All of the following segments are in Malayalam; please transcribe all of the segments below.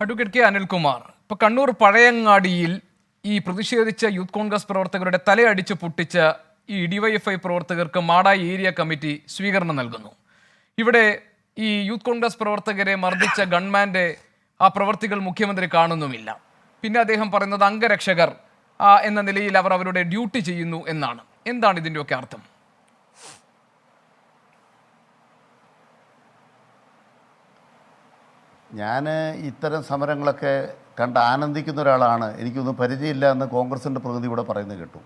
അഡ്വക്കേറ്റ് കെ അനിൽകുമാർ ഇപ്പൊ കണ്ണൂർ പഴയങ്ങാടിയിൽ ഈ പ്രതിഷേധിച്ച യൂത്ത് കോൺഗ്രസ് പ്രവർത്തകരുടെ തലയടിച്ച് പൊട്ടിച്ച ഈ ഡിവൈഎഫ്ഐ പ്രവർത്തകർക്ക് മാടായി ഏരിയ കമ്മിറ്റി സ്വീകരണം നൽകുന്നു. ഇവിടെ ഈ യൂത്ത് കോൺഗ്രസ് പ്രവർത്തകരെ മർദ്ദിച്ച ഗൺമാന്റെ ആ പ്രവർത്തികൾ മുഖ്യമന്ത്രി കാണുന്നുമില്ല. പിന്നെ അദ്ദേഹം പറയുന്നത് അംഗരക്ഷകർ എന്ന നിലയിൽ അവർ അവരുടെ ഡ്യൂട്ടി ചെയ്യുന്നു എന്നാണ്. എന്താണ് ഇതിന്റെയൊക്കെ അർത്ഥം? ഞാൻ ഇത്തരം സമരങ്ങളൊക്കെ കണ്ട് ആനന്ദിക്കുന്ന ഒരാളാണ്. എനിക്കൊന്നും പരിചയമില്ല എന്ന് കോൺഗ്രസിന്റെ പ്രതിനിധി ഇവിടെ പറയുന്നത് കേട്ടു.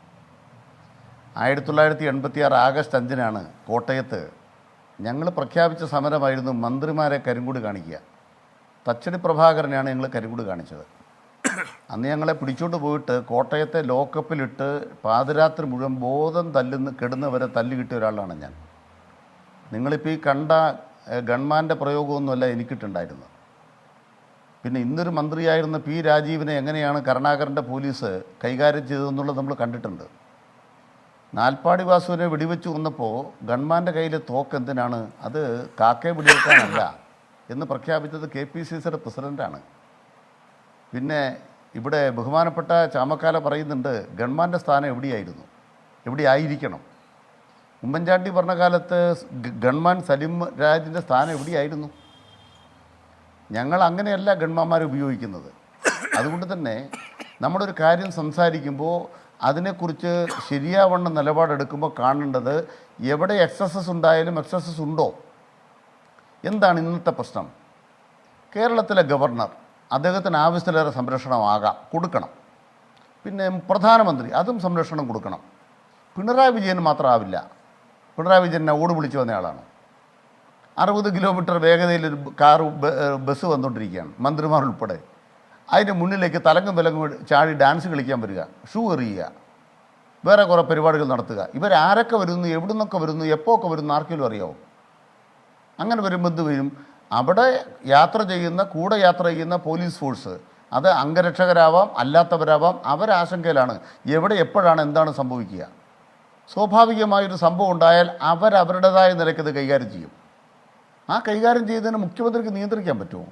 ആയിരത്തി തൊള്ളായിരത്തി എൺപത്തി ആറ് ആഗസ്റ്റ് അഞ്ചിനാണ് കോട്ടയത്ത് ഞങ്ങൾ പ്രഖ്യാപിച്ച സമരമായിരുന്നു മന്ത്രിമാരെ കരിങ്കൂട് കാണിക്കുക. തച്ചടി പ്രഭാകരനെയാണ് ഞങ്ങൾ കരിങ്കൂട് കാണിച്ചത്. അന്ന് ഞങ്ങളെ പിടിച്ചോണ്ട് പോയിട്ട് കോട്ടയത്തെ ലോക്കപ്പിലിട്ട് പാതിരാത്രി മുഴുവൻ ബോധം തല്ലുന്ന കെടുന്നവരെ തല്ലി കിട്ടിയ ഒരാളാണ് ഞാൻ. നിങ്ങളിപ്പോൾ ഈ കണ്ട ഗൺമാന്റെ പ്രയോഗമൊന്നുമല്ല എനിക്കിട്ടുണ്ടായിരുന്നത്. പിന്നെ ഇന്നൊരു മന്ത്രിയായിരുന്ന പി രാജീവിനെ എങ്ങനെയാണ് കരുണാകരന്റെ പോലീസ് കൈകാര്യം ചെയ്തതെന്നുള്ളത് നമ്മൾ കണ്ടിട്ടുണ്ട്. നാൽപ്പാടി വാസുവിനെ വെടിവെച്ച് കൊന്നപ്പോൾ ഗൺമാന്റെ കയ്യിലെ തോക്ക് എന്തിനാണ്? അത് കാക്കയെ വെടിവെക്കാനല്ല എന്ന് പ്രഖ്യാപിച്ചത് കെ പി സി സിയുടെ പ്രസിഡന്റാണ് പിന്നെ ഇവിടെ ബഹുമാനപ്പെട്ട ചാമക്കാല പറയുന്നുണ്ട് ഗൺമാന്റെ സ്ഥാനം എവിടെയായിരുന്നു? എവിടെയായിരിക്കണം ഉമ്മൻചാണ്ടി പറഞ്ഞ കാലത്ത് ഗൺമാൻ സലിം രാജിന്റെ സ്ഥാനം എവിടെയായിരുന്നു? ഞങ്ങൾ അങ്ങനെയല്ല ഗൺമാന്മാരെ ഉപയോഗിക്കുന്നത്. അതുകൊണ്ട് തന്നെ നമ്മളൊരു കാര്യം സംസാരിക്കുമ്പോൾ അതിനെക്കുറിച്ച് ശരിയാവണ്ണം നിലപാടെടുക്കുമ്പോൾ കാണേണ്ടത് എവിടെ എക്സസസ് ഉണ്ടായാലും എക്സസസ് ഉണ്ടോ? എന്താണ് ഇന്നത്തെ പ്രശ്നം? കേരളത്തിലെ ഗവർണർ അദ്ദേഹത്തിന് ആവശ്യത്തിലേറെ സംരക്ഷണമാകാം കൊടുക്കണം. പിന്നെ പ്രധാനമന്ത്രി അതും സംരക്ഷണം കൊടുക്കണം. പിണറായി വിജയന് മാത്രമാവില്ല പിണറായി വിജയനെ ഓട് വിളിച്ചു വന്നയാളാണ്. അറുപത് കിലോമീറ്റർ വേഗതയിൽ ഒരു കാറ് ബസ് വന്നുകൊണ്ടിരിക്കുകയാണ് മന്ത്രിമാർ ഉൾപ്പെടെ. അതിന്റെ മുന്നിലേക്ക് തലങ്ങും വിലങ്ങും ചാടി ഡാൻസ് കളിക്കാൻ വരിക ഷൂ എറിയുക വേറെ കുറേ പരിപാടികൾ നടത്തുക. ഇവരാരൊക്കെ വരുന്നു എവിടെ നിന്നൊക്കെ വരുന്നു എപ്പോൾ ഒക്കെ വരുന്നു ആർക്കെങ്കിലും അറിയാമോ അങ്ങനെ വരുമ്പോൾ എന്ത് വരും? അവിടെ യാത്ര ചെയ്യുന്ന കൂടെ യാത്ര ചെയ്യുന്ന പോലീസ് ഫോഴ്സ് അത് അംഗരക്ഷകരാവാം അല്ലാത്തവരാവാം അവരാശങ്കയിലാണ്. എവിടെ എപ്പോഴാണ് എന്താണ് സംഭവിക്കുക? സ്വാഭാവികമായൊരു സംഭവം ഉണ്ടായാൽ അവരവരുടേതായ നിലയ്ക്ക് ഇത് കൈകാര്യം ചെയ്യും. ആ കൈകാര്യം ചെയ്തതിന് മുഖ്യമന്ത്രിക്ക് നിയന്ത്രിക്കാൻ പറ്റുമോ?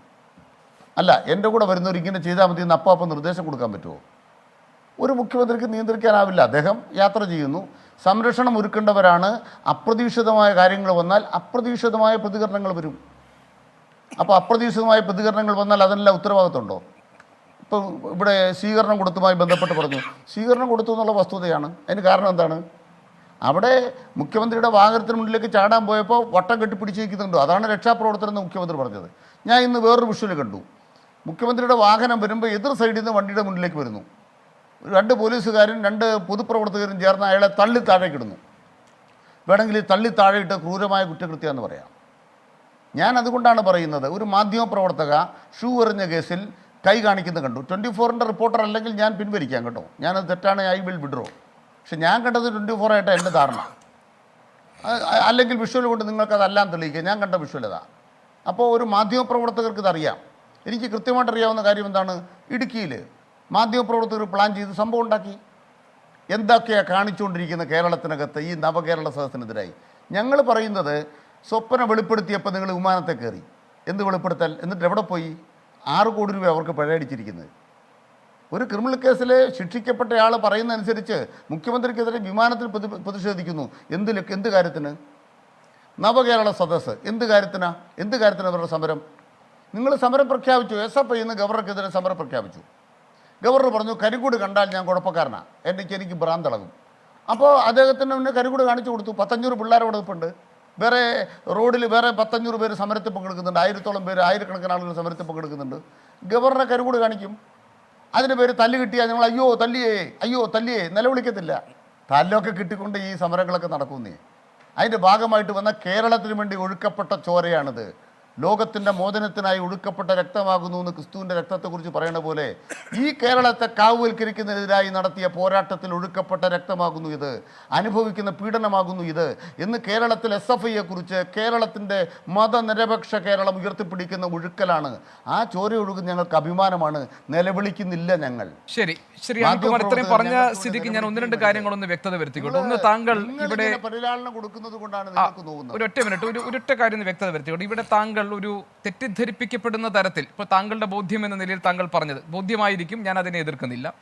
അല്ല എന്റെ കൂടെ വരുന്നവർ ഇങ്ങനെ ചെയ്താൽ മതി എന്ന് അപ്പം അപ്പം നിർദ്ദേശം കൊടുക്കാൻ പറ്റുമോ? ഒരു മുഖ്യമന്ത്രിക്ക് നിയന്ത്രിക്കാനാവില്ല. അദ്ദേഹം യാത്ര ചെയ്യുന്നു. സംരക്ഷണം ഒരുക്കേണ്ടവരാണ്. അപ്രതീക്ഷിതമായ കാര്യങ്ങൾ വന്നാൽ അപ്രതീക്ഷിതമായ പ്രതികരണങ്ങൾ വരും. അപ്പോൾ അപ്രതീക്ഷിതമായ പ്രതികരണങ്ങൾ വന്നാൽ അതിനെല്ലാം ഉത്തരവാദിത്തമുണ്ടോ? ഇപ്പം ഇവിടെ സ്വീകരണം കൊടുത്തുമായി ബന്ധപ്പെട്ട് പറഞ്ഞു. സ്വീകരണം കൊടുത്തു എന്നുള്ള വസ്തുതയാണ്. അതിന് കാരണം എന്താണ്? അവിടെ മുഖ്യമന്ത്രിയുടെ വാഹനത്തിന് മുന്നിലേക്ക് ചാടാൻ പോയപ്പോൾ വട്ടം കെട്ടി പിടിച്ച് നിൽക്കുന്നുണ്ടോ. അതാണ് രക്ഷാപ്രവർത്തനം എന്ന് മുഖ്യമന്ത്രി പറഞ്ഞത്. ഞാൻ ഇന്ന് വേറൊരു വിഷ്വൽ കണ്ടു. മുഖ്യമന്ത്രിയുടെ വാഹനം വരുമ്പോൾ എതിർ സൈഡിൽ നിന്ന് വണ്ടിയുടെ മുന്നിലേക്ക് വരുന്നു. രണ്ട് പോലീസുകാരും രണ്ട് പൊതുപ്രവർത്തകരും ചേർന്ന് അയാളെ തള്ളി താഴേക്കിടുന്നു വേണമെങ്കിൽ തള്ളി താഴെയിട്ട് ക്രൂരമായ കുറ്റകൃത്യം എന്ന് പറയാം. ഞാൻ അതുകൊണ്ടാണ് പറയുന്നത് ഒരു മാധ്യമപ്രവർത്തക ഷൂ എറിഞ്ഞ കേസിൽ കൈ കാണിക്കുന്നത് കണ്ടു. ട്വന്റി ഫോറിന്റെ റിപ്പോർട്ടർ അല്ലെങ്കിൽ ഞാൻ പിൻവലിക്കാം കേട്ടോ. ഞാനത് തെറ്റാണ് ഐ വിൽ വിഡ്രോ. പക്ഷെ ഞാൻ കണ്ടത് ട്വന്റി ഫോർ ആയിട്ട് എന്റെ ധാരണ. അല്ലെങ്കിൽ വിഷ്വൽ കൊണ്ട് നിങ്ങൾക്കതെല്ലാം തെളിയിക്കുക ഞാൻ കണ്ട വിഷ്വൽ അതാ അപ്പോൾ ഒരു മാധ്യമപ്രവർത്തകർക്ക് ഇതറിയാം. എനിക്ക് കൃത്യമായിട്ട് അറിയാവുന്ന കാര്യം എന്താണ്? ഇടുക്കിയിൽ മാധ്യമപ്രവർത്തകർ പ്ലാൻ ചെയ്ത് സംഭവം ഉണ്ടാക്കി. എന്തൊക്കെയാണ് കാണിച്ചുകൊണ്ടിരിക്കുന്ന കേരളത്തിനകത്ത് ഈ നവകേരള സദസ്സിനെതിരായി? ഞങ്ങൾ പറയുന്നത് സ്വപ്ന വെളിപ്പെടുത്തിയപ്പോൾ നിങ്ങൾ വിമാനത്തെ കയറി. എന്ത് വെളിപ്പെടുത്തൽ? എന്നിട്ട് എവിടെ പോയി? ആറ് കോടി രൂപ അവർക്ക് പിഴയടിച്ചിരിക്കുന്നത്. ഒരു ക്രിമിനൽ കേസിൽ ശിക്ഷിക്കപ്പെട്ടയാൾ പറയുന്നതനുസരിച്ച് മുഖ്യമന്ത്രിക്കെതിരെ വിമാനത്തിൽ പ്രതിഷേധിക്കുന്നു. എന്ത് എന്ത് കാര്യത്തിന്? നവകേരള സദസ്സ് എന്ത് കാര്യത്തിനാ? എന്ത് കാര്യത്തിന് അവരുടെ സമരം? നിങ്ങൾ സമരം പ്രഖ്യാപിച്ചു. എസ് എഫ് ഐ എന്ന് ഗവർണർക്കെതിരെ സമരം പ്രഖ്യാപിച്ചു. ഗവർണർ പറഞ്ഞു കരിക്കൂട് കണ്ടാൽ ഞാൻ കുഴപ്പക്കാരനാണ് എനിക്ക് എനിക്ക് ഭ്രാന്തളകും. അപ്പോൾ അദ്ദേഹത്തിന് മുന്നേ കരിക്കൂട് കാണിച്ചു കൊടുത്തു. പത്തഞ്ഞൂറ് പിള്ളേർ അവിടെ വേറെ റോഡിൽ വേറെ പത്തഞ്ഞൂറ് പേര് സമരത്തിൽ പങ്കെടുക്കുന്നുണ്ട്. ആയിരത്തോളം പേര് ആയിരക്കണക്കിന് ആളുകൾ സമരത്തിൽ പങ്കെടുക്കുന്നുണ്ട്. ഗവർണറെ കരികൂട് കാണിക്കും. അതിന്റെ പേര് തല്ല് കിട്ടിയാൽ ഞങ്ങൾ അയ്യോ തല്ലിയേ അയ്യോ തല്ലിയേ നിലവിളിക്കത്തില്ല. തല്ലൊക്കെ കിട്ടിക്കൊണ്ട് ഈ സമരങ്ങളൊക്കെ നടക്കുന്നേ. അതിന്റെ ഭാഗമായിട്ട് വന്ന കേരളത്തിന് വേണ്ടി ഒഴുക്കപ്പെട്ട ചോരയാണിത്. ലോകത്തിന്റെ മോചനത്തിനായി ഒഴുക്കപ്പെട്ട രക്തമാകുന്നു എന്ന് ക്രിസ്തുവിന്റെ രക്തത്തെക്കുറിച്ച് പറയണ പോലെ ഈ കേരളത്തെ കാവുവൽക്കരിക്കുന്നതിനെതിരായി നടത്തിയ പോരാട്ടത്തിൽ ഒഴുക്കപ്പെട്ട രക്തമാകുന്നു ഇത് അനുഭവിക്കുന്ന പീഡനമാകുന്നു ഇത് എന്ന് കേരളത്തിൽ എസ് എഫ് ഐയെ കുറിച്ച് കേരളത്തിന്റെ മതനിരപേക്ഷ കേരളം ഉയർത്തിപ്പിടിക്കുന്ന ഒഴുക്കലാണ്. ആ ചോര ഒഴുകുന്ന ഞങ്ങൾക്ക് അഭിമാനമാണ്. നിലവിളിക്കുന്നില്ല ഞങ്ങൾ. ശരി. ശരി പറഞ്ഞ സ്ഥിതിക്ക് ഞാൻ ഒന്ന് രണ്ട്. കാര്യങ്ങളൊന്ന് വ്യക്തത വരുത്തിക്കോട്ടെ. ഒന്ന് താങ്കൾ ഇവിടെ പരിലാളനം കൊടുക്കുന്നത് കൊണ്ടാണ് നിങ്ങൾക്ക് നോക്കുന്നത് ഒരൊറ്റ മിനിറ്റ് ഒരു ഒരൊറ്റ കാര്യം വ്യക്തത വരുത്തിക്കോട്ടെ. ഇവിടെ താങ്കൾ ഒരു തെറ്റിദ്ധരിപ്പിക്കപ്പെടുന്ന തരത്തിൽ ഇപ്പോൾ താങ്കളുടെ ബോധ്യം എന്ന നിലയിൽ താങ്കൾ പറഞ്ഞത് ബോധ്യമായിരിക്കും ഞാൻ അതിനെ എതിർക്കുന്നില്ല.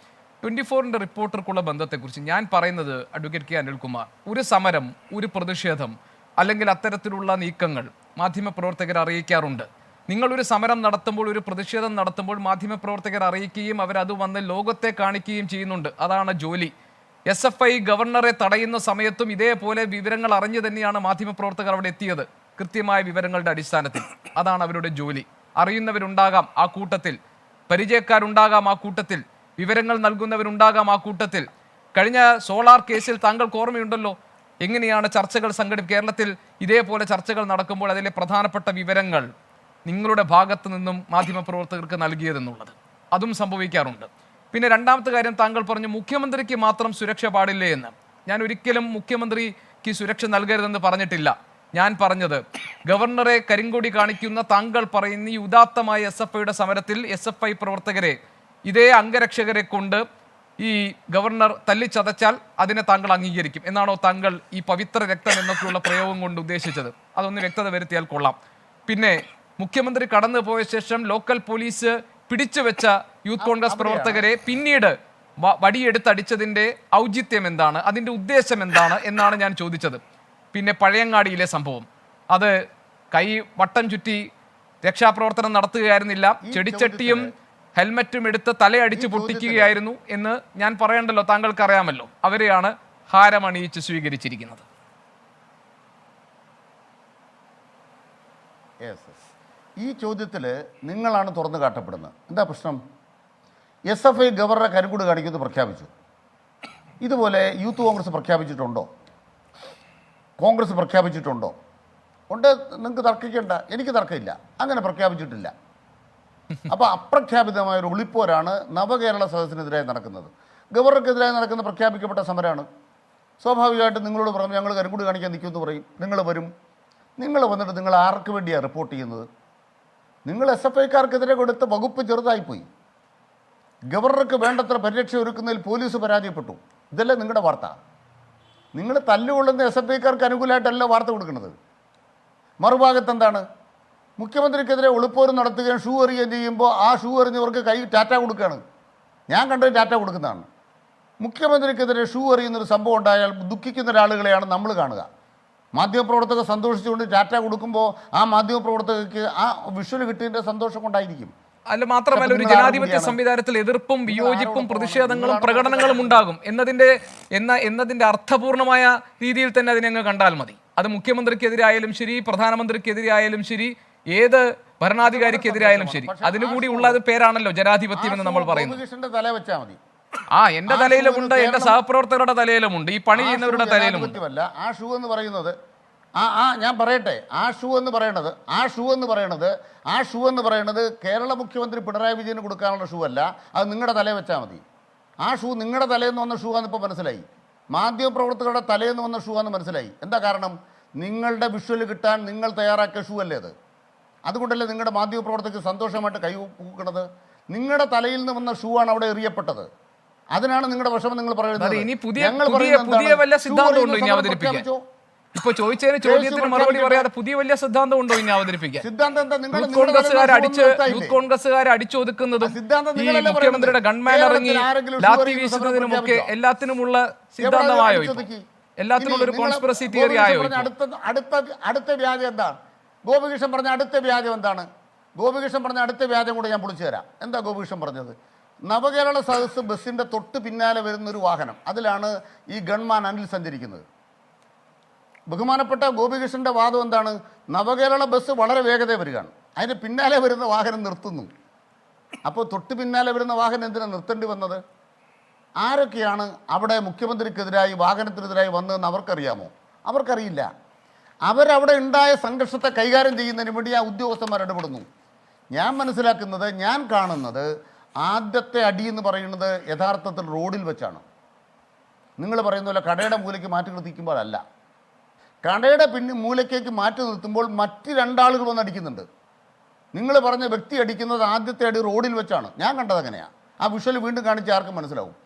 ട്വന്റി ഫോറിന്റെ റിപ്പോർട്ടർക്കുള്ള ബന്ധത്തെക്കുറിച്ച് ഞാൻ പറയുന്നത് അഡ്വക്കേറ്റ് കെ അനിൽകുമാർ ഒരു സമരം ഒരു പ്രതിഷേധം അല്ലെങ്കിൽ അത്തരത്തിലുള്ള നീക്കങ്ങൾ മാധ്യമപ്രവർത്തകർ അറിയിക്കാറുണ്ട്. നിങ്ങളൊരു സമരം നടത്തുമ്പോൾ ഒരു പ്രതിഷേധം നടത്തുമ്പോൾ മാധ്യമപ്രവർത്തകർ അറിയിക്കുകയും അവരത് വന്ന് ലോകത്തെ കാണിക്കുകയും ചെയ്യുന്നുണ്ട്. അതാണ് ജോലി. എസ് എഫ് ഐ ഗവർണറെ തടയുന്ന സമയത്തും ഇതേപോലെ വിവരങ്ങൾ അറിഞ്ഞു തന്നെയാണ് മാധ്യമപ്രവർത്തകർ അവിടെ എത്തിയത്. കൃത്യമായ വിവരങ്ങളുടെ അടിസ്ഥാനത്തിൽ. അതാണ് അവരുടെ ജോലി. അറിയുന്നവരുണ്ടാകാം ആ കൂട്ടത്തിൽ. പരിചയക്കാരുണ്ടാകാം ആ കൂട്ടത്തിൽ. വിവരങ്ങൾ നൽകുന്നവരുണ്ടാകാം ആ കൂട്ടത്തിൽ. കഴിഞ്ഞ സോളാർ കേസിൽ താങ്കൾക്ക് ഓർമ്മയുണ്ടല്ലോ? എങ്ങനെയാണ് ചർച്ചകൾ സംഘടി കേരളത്തിൽ ഇതേപോലെ ചർച്ചകൾ നടക്കുമ്പോൾ അതിലെ പ്രധാനപ്പെട്ട വിവരങ്ങൾ നിങ്ങളുടെ ഭാഗത്തു നിന്നും മാധ്യമപ്രവർത്തകർക്ക് നൽകിയതെന്നുള്ളത്. അതും സംഭവിക്കാറുണ്ട്. പിന്നെ രണ്ടാമത്തെ കാര്യം താങ്കൾ പറഞ്ഞു മുഖ്യമന്ത്രിക്ക് മാത്രം സുരക്ഷ പാടില്ലേ എന്ന്. ഞാൻ ഒരിക്കലും മുഖ്യമന്ത്രിക്ക് സുരക്ഷ നൽകരുതെന്ന് പറഞ്ഞിട്ടില്ല. ഞാൻ പറഞ്ഞത്. ഗവർണറെ കരിങ്കൊടി കാണിക്കുന്ന താങ്കൾ പറയുന്ന ഈ ഉദാത്തമായ എസ് എഫ് ഐയുടെ സമരത്തിൽ എസ് എഫ് ഐ പ്രവർത്തകരെ ഇതേ അംഗരക്ഷകരെ കൊണ്ട് ഈ ഗവർണർ തല്ലിച്ചതച്ചാൽ അതിനെ താങ്കൾ അംഗീകരിക്കും. എന്നാണോ താങ്കൾ ഈ പവിത്ര രക്തം എന്നൊക്കെയുള്ള പ്രയോഗം കൊണ്ട് ഉദ്ദേശിച്ചത്? അതൊന്ന് വ്യക്തത വരുത്തിയാൽ കൊള്ളാം. പിന്നെ മുഖ്യമന്ത്രി കടന്നു പോയ ശേഷം ലോക്കൽ പോലീസ് പിടിച്ചു വെച്ച യൂത്ത് കോൺഗ്രസ് പ്രവർത്തകരെ പിന്നീട് വടിയെടുത്തടിച്ചതിന്റെ വടിയെടുത്തടിച്ചതിന്റെ ഔചിത്യം എന്താണ്? അതിന്റെ ഉദ്ദേശം എന്താണ്? എന്നാണ് ഞാൻ ചോദിച്ചത്. പിന്നെ പഴയങ്ങാടിയിലെ സംഭവം. അത് കൈ വട്ടം ചുറ്റി രക്ഷാപ്രവർത്തനം നടത്തുകയായിരുന്നില്ല. ചെടിച്ചട്ടിയും ഹെൽമറ്റും എടുത്ത് തലയടിച്ച് പൊട്ടിക്കുകയായിരുന്നു എന്ന് ഞാൻ പറയണ്ടല്ലോ താങ്കൾക്ക് അറിയാമല്ലോ അവരെയാണ് ഹാരമണിയിച്ച് സ്വീകരിച്ചിരിക്കുന്നത്. ഈ ചോദ്യത്തിൽ നിങ്ങളാണ് തുറന്നു കാട്ടപ്പെടുന്നത്. എന്താ പ്രശ്നം? എസ് എഫ് ഐ ഗവർണറെ കരുകൂട് കാണിക്കുന്നത് പ്രഖ്യാപിച്ചു. ഇതുപോലെ യൂത്ത് കോൺഗ്രസ് പ്രഖ്യാപിച്ചിട്ടുണ്ടോ? കോൺഗ്രസ് പ്രഖ്യാപിച്ചിട്ടുണ്ടോ? ഉണ്ട്. നിങ്ങൾക്ക് തർക്കിക്കേണ്ട. എനിക്ക് തർക്കമില്ല. അങ്ങനെ പ്രഖ്യാപിച്ചിട്ടില്ല. അപ്പോൾ അപ്രഖ്യാപിതമായ ഒരു ഒളിപ്പോരാണ് നവകേരള സദസ്സിനെതിരായി നടക്കുന്നത്. ഗവർണർക്കെതിരായി നടക്കുന്ന പ്രഖ്യാപിക്കപ്പെട്ട സമരമാണ് സ്വാഭാവികമായിട്ടും നിങ്ങളോട് പറഞ്ഞു ഞങ്ങൾ കരിങ്കുടി കാണിക്കാൻ നിൽക്കുമെന്ന് പറയും. നിങ്ങൾ വരും. നിങ്ങൾ വന്നിട്ട് നിങ്ങൾ ആർക്ക് വേണ്ടിയാണ് റിപ്പോർട്ട് ചെയ്യുന്നത്? നിങ്ങൾ എസ് എഫ് ഐക്കാർക്കെതിരെ കൊടുത്ത വകുപ്പ് ചെറുതായിപ്പോയി. ഗവർണർക്ക് വേണ്ടത്ര പരിരക്ഷ ഒരുക്കുന്നതിൽ പോലീസ് പരാജയപ്പെട്ടു. ഇതല്ലേ നിങ്ങളുടെ വാർത്ത. നിങ്ങൾ തല്ലുകൊള്ളുന്ന എസ് എഫ് ഐക്കാർക്ക് അനുകൂലമായിട്ടല്ല വാർത്ത കൊടുക്കുന്നത്. മറുഭാഗത്ത് എന്താണ് മുഖ്യമന്ത്രിക്കെതിരെ ഒളിപ്പോര് നടത്തുകയും ഷൂ എറിയുകയും ചെയ്യുമ്പോൾ ആ ഷൂ എറിഞ്ഞവർക്ക് കൈ ടാറ്റ കൊടുക്കുകയാണ്. ഞാൻ കണ്ടത് ടാറ്റ കൊടുക്കുന്നതാണ്. മുഖ്യമന്ത്രിക്കെതിരെ ഷൂ എറിയുന്നൊരു സംഭവം ഉണ്ടായാൽ ദുഃഖിക്കുന്ന ഒരാളുകളെയാണ് നമ്മൾ കാണുക. മാധ്യമപ്രവർത്തകർ സന്തോഷിച്ചുകൊണ്ട് ടാറ്റ കൊടുക്കുമ്പോൾ ആ മാധ്യമപ്രവർത്തകർക്ക് ആ വിഷ്വൽ കിട്ടിയതിന്റെ സന്തോഷം കൊണ്ടായിരിക്കും. അല്ല മാത്രമല്ല ഒരു ജനാധിപത്യ സംവിധാനത്തിൽ എതിർപ്പും വിയോജിപ്പും പ്രതിഷേധങ്ങളും പ്രകടനങ്ങളും ഉണ്ടാകും. എന്നതിന്റെ എന്ന എന്നതിന്റെ അർത്ഥപൂർണമായ രീതിയിൽ തന്നെ അതിനെ അങ്ങ് കണ്ടാൽ മതി. അത് മുഖ്യമന്ത്രിക്കെതിരായാലും ശരി പ്രധാനമന്ത്രിക്കെതിരായാലും ശരി ഏത് ഭരണാധികാരിക്കെതിരായാലും ശരി. അതിനുകൂടി ഉള്ളത് പേരാണല്ലോ ജനാധിപത്യം എന്ന് നമ്മൾ പറയുന്നത്. ആ എന്റെ തലയിലുമുണ്ട് എന്റെ സഹപ്രവർത്തകരുടെ തലയിലുമുണ്ട്. ഈ പണി ചെയ്യുന്നവരുടെ തലയിലുമുണ്ട്. ആ ഷൂ എന്ന് പറയുന്നത് ആ ആ ഞാൻ പറയട്ടെ. ആ ഷൂ എന്ന് പറയണത് ആ ഷൂ എന്ന് പറയണത് ആ ഷൂ എന്ന് പറയണത് കേരള മുഖ്യമന്ത്രി പിണറായി വിജയന് കൊടുക്കാനുള്ള ഷൂ അല്ല. അത് നിങ്ങളുടെ തലയിൽ വെച്ചാൽ മതി. ആ ഷൂ നിങ്ങളുടെ തലേന്ന് വന്ന ഷൂ ആണെന്ന് ഇപ്പോൾ മനസ്സിലായി. മാധ്യമപ്രവർത്തകരുടെ തലേന്ന് വന്ന ഷൂ ആണെന്ന് മനസ്സിലായി. എന്താ കാരണം? നിങ്ങളുടെ വിഷ്വൽ കിട്ടാൻ നിങ്ങൾ തയ്യാറാക്കിയ ഷൂ അല്ലേ അത്? അതുകൊണ്ടല്ലേ നിങ്ങളുടെ മാധ്യമപ്രവർത്തകർക്ക് സന്തോഷമായിട്ട് കൈ പൂക്കണത് നിങ്ങളുടെ തലയിൽ നിന്ന് വന്ന ഷൂ ആണ് അവിടെ എറിയപ്പെട്ടത്. അതിനാണ് നിങ്ങളുടെ വിഷമം നിങ്ങൾ പറയുന്നത്. ഇനി പുതിയ ഞങ്ങൾ പറയുന്നത് ഇപ്പൊ ചോദിച്ചതിന് ചോദ്യത്തിന് മറുപടി പറയാതെ പുതിയ വലിയ സിദ്ധാന്തം ഉണ്ടോ ഇനി അവതരിപ്പിക്കാൻ? യൂത്ത് കോൺഗ്രസ്സുകാർ തലയിൽ അടിച്ച് യൂത്ത് കോൺഗ്രസ്സുകാർ അടിച്ചൊതുക്കുന്നതും ഈ മുഖ്യമന്ത്രിയുടെ ഗൺമാൻ ഇറങ്ങി ലാത്തി വീശുന്നതിനും ഒക്കെ എല്ലാത്തിനുമുള്ള സിദ്ധാന്തമായോ എല്ലാത്തിനുമുള്ള എല്ലാത്തിനുള്ള ഒരു കോൺസ്പിറസി തിയറി ആയോ അടുത്ത അടുത്ത അടുത്ത വ്യാജം എന്താണ്? ഗോപികൃഷ്ണൻ പറഞ്ഞ അടുത്ത വ്യാജം എന്താണ്? ഗോപികൃഷ്ണൻ പറഞ്ഞ അടുത്ത വ്യാജം കൂടെ ഞാൻ പൊളിച്ചു തരാം. എന്താ ഗോപികൃഷ്ണൻ പറഞ്ഞത്? നവകേരള സദസ്സ് ബസ്സിന്റെ തൊട്ട് പിന്നാലെ വരുന്ന ഒരു വാഹനം. അതിലാണ് ഈ ഗൺമാൻ അനിൽ സഞ്ചരിക്കുന്നത്. ബഹുമാനപ്പെട്ട ഗോപികൃഷ്ണന്റെ വാദം എന്താണ്? നവകേരള ബസ് വളരെ വേഗതയിൽ വരികയാണ്. അതിന് പിന്നാലെ വരുന്ന വാഹനം നിർത്തുന്നു. അപ്പോൾ തൊട്ട് പിന്നാലെ വരുന്ന വാഹനം എന്തിനാണ് നിർത്തേണ്ടി വന്നത്? ആരൊക്കെയാണ് അവിടെ മുഖ്യമന്ത്രിക്കെതിരായി വാഹനത്തിനെതിരായി വന്നതെന്ന് അവർക്കറിയാമോ? അവർക്കറിയില്ല. അവരവിടെ ഉണ്ടായ സംഘർഷത്തെ കൈകാര്യം ചെയ്യുന്നതിന് വേണ്ടി ആ ഉദ്യോഗസ്ഥന്മാർ ഇടപെടുന്നു. ഞാൻ മനസ്സിലാക്കുന്നത് ഞാൻ കാണുന്നത് ആദ്യത്തെ അടി എന്ന് പറയുന്നത് യഥാർത്ഥത്തിൽ റോഡിൽ വെച്ചാണ്. നിങ്ങൾ പറയുന്ന പോലെ കടയുടെ മൂലയ്ക്ക് മാറ്റി നിർത്തിക്കുമ്പോഴല്ല കടയുടെ പിന്നെ മൂലയ്ക്കേക്ക് മാറ്റി നിർത്തുമ്പോൾ മറ്റ് രണ്ടാളുകൾ വന്ന് അടിക്കുന്നുണ്ട്. നിങ്ങൾ പറഞ്ഞ വ്യക്തി അടിക്കുന്നത് ആദ്യത്തെ അടി റോഡിൽ വെച്ചാണ്. ഞാൻ കണ്ടത് അങ്ങനെയാണ് ആ വിഷ്വൽ വീണ്ടും കാണിച്ച് ആർക്കും മനസ്സിലാവും.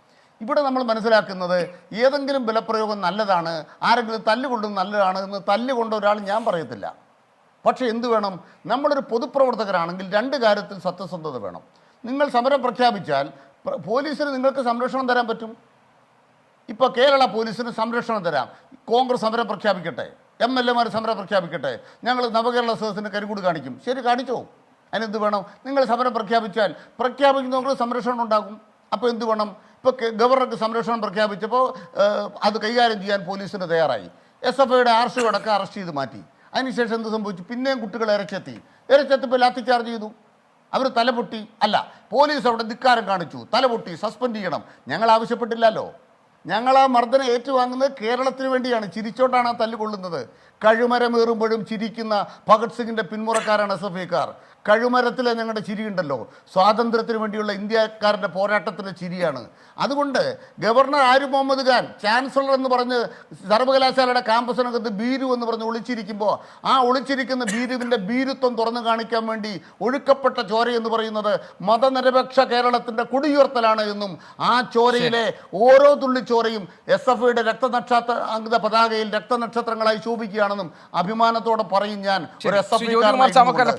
ഇവിടെ നമ്മൾ മനസ്സിലാക്കുന്നത് ഏതെങ്കിലും ബലപ്രയോഗം നല്ലതാണ് ആരെങ്കിലും തല്ലുകൊണ്ടും നല്ലതാണ് എന്ന് തല്ലുകൊണ്ട ഒരാൾ ഞാൻ പറയത്തില്ല. പക്ഷേ എന്ത് വേണം? നമ്മളൊരു പൊതുപ്രവർത്തകരാണെങ്കിൽ രണ്ട് കാര്യത്തിൽ സത്യസന്ധത വേണം. നിങ്ങൾ സമരം പ്രഖ്യാപിച്ചാൽ പ്ര- പോലീസിന് നിങ്ങൾക്ക് സംരക്ഷണം തരാൻ പറ്റും. ഇപ്പോൾ കേരള പോലീസിന് സംരക്ഷണം തരാം. കോൺഗ്രസ് സമരം പ്രഖ്യാപിക്കട്ടെ. എം എൽ എമാർ സമരം പ്രഖ്യാപിക്കട്ടെ. ഞങ്ങൾ നവകേരള സദസ്സിന് കരികൂട് കാണിക്കും. ശരി കാണിച്ചോ? അതിനെന്ത് വേണം? നിങ്ങൾ സമരം പ്രഖ്യാപിച്ചാൽ പ്രഖ്യാപിക്കുന്നവർക്ക് സംരക്ഷണം ഉണ്ടാകും. അപ്പോൾ എന്ത് വേണം? ഇപ്പോൾ ഗവർണർക്ക് സംരക്ഷണം പ്രഖ്യാപിച്ചപ്പോൾ അത് കൈകാര്യം ചെയ്യാൻ പോലീസിന് തയ്യാറായി. എസ് എഫ് ഐയുടെ ആർ സി അടക്കം അറസ്റ്റ് ചെയ്ത് മാറ്റി. അതിനുശേഷം എന്ത് സംഭവിച്ചു? പിന്നെയും കുട്ടികൾ ഇരച്ചെത്തി. ഇരച്ചെത്തിപ്പോൾ ലാത്തി ചാർജ് ചെയ്തു. അവർ തലപൊട്ടി. അല്ല പോലീസ് അവിടെ ധിക്കാരം കാണിച്ചു. തലപൊട്ടി സസ്പെൻഡ് ചെയ്യണം. ഞങ്ങൾ ആവശ്യപ്പെട്ടില്ലല്ലോ. ഞങ്ങൾ ആ മർദ്ദനം ഏറ്റുവാങ്ങുന്നത് കേരളത്തിന് വേണ്ടിയാണ്. ചിരിച്ചോണ്ടാണ് ആ തല്ലുകൊള്ളുന്നത് കഴുമരമേറുമ്പോഴും ചിരിക്കുന്ന ഭഗത് സിംഗിന്റെ പിന്മുറക്കാരാണ് എസ് എഫ് ഐക്കാർ കഴുമരത്തിലെ ഞങ്ങളുടെ ചിരിയുണ്ടല്ലോ. സ്വാതന്ത്ര്യത്തിന് വേണ്ടിയുള്ള ഇന്ത്യക്കാരന്റെ പോരാട്ടത്തിന്റെ ചിരിയാണ്. അതുകൊണ്ട് ഗവർണർ ആര് മുഹമ്മദ് ഖാൻ ചാൻസലർ എന്ന് പറഞ്ഞ് സർവകലാശാലയുടെ ക്യാമ്പസിനകത്ത് ബീരു എന്ന് പറഞ്ഞ് ഒളിച്ചിരിക്കുമ്പോൾ ആ ഒളിച്ചിരിക്കുന്ന ബീരുവിന്റെ ബീരുത്വം തുറന്നു കാണിക്കാൻ വേണ്ടി ഒഴുക്കപ്പെട്ട ചോര എന്ന് പറയുന്നത് മതനിരപേക്ഷ കേരളത്തിന്റെ കുടിയുയർത്തലാണ് എന്നും ആ ചോരയിലെ ഓരോ തുള്ളി ചോരയും എസ് എഫ് ഐയുടെ രക്തനക്ഷത്ര അംഗത പതാകയിൽ രക്തനക്ഷത്രങ്ങളായി ശോഭിക്കുകയാണെന്നും അഭിമാനത്തോടെ പറയും ഞാൻ. ഒരു എസ് എഫ് ഐ ചാമക്കാല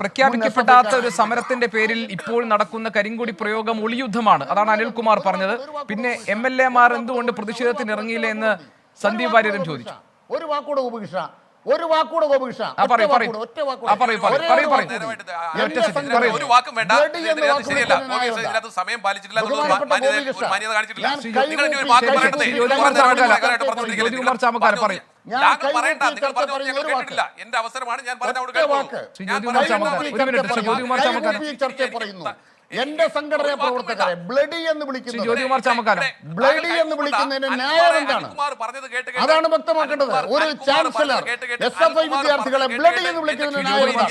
പ്രഖ്യാപിക്കപ്പെടാത്ത ഒരു സമരത്തിന്റെ പേരിൽ ഇപ്പോൾ നടക്കുന്ന കരിങ്കൊടി പ്രയോഗം ഒളിയുദ്ധമാണ്. അതാണ് അനിൽകുമാർ പറഞ്ഞത്. പിന്നെ എം എൽ എമാർ എന്തുകൊണ്ട് പ്രതിഷേധത്തിന് ഇറങ്ങിയില്ല എന്ന് സന്ദീപ് വാര്യരും ചോദിച്ചു. ഒരു വാക്കൂടെ ഉപകൃഷ ഒരു വാക്കൂടെ ഉപകൃഷ ആ, പറയൂ, പറയൂ. ഒറ്റ വാക്കൂടെ ആ, പറയൂ, പറയൂ, ഒരു പറയൂ. വാക്കൂടെ. ഈ ഒറ്റ എന്റെ സെക്കൻഡ്. സംഘടന പറയൂ. ഒരു വാക്കും വേണ്ട. ബ്ലഡി ഇത് എന്ന് ഇതിനകത്ത് വാക്ക് ശരിയല്ല. വിളിക്കുന്ന ഗോപി ന്യായമല്ല. ഇതിനകത്ത് സമയം പാലിച്ചിട്ടില്ല. മാന്യത കാണിച്ചിട്ടില്ല. എന്റെ അവസരമാണ് ഞാൻ പറയുന്നു. എന്റെ സംഘടന പ്രവർത്തകരെ ബ്ലഡി എന്ന് വിളിക്കുന്നു വിളിക്കുന്നത്. ബ്ലഡി എന്ന് വിളിക്കുന്നതിന് ന്യായം എന്താണ്? അതാണ് വ്യക്തമാക്കേണ്ടത്. ഒരു ചാൻസലർ എസ് എഫ് ഐ വിദ്യാർത്ഥികളെ ബ്ലഡി എന്ന് വിളിക്കുന്നതിന് ന്യായം എന്താണ്?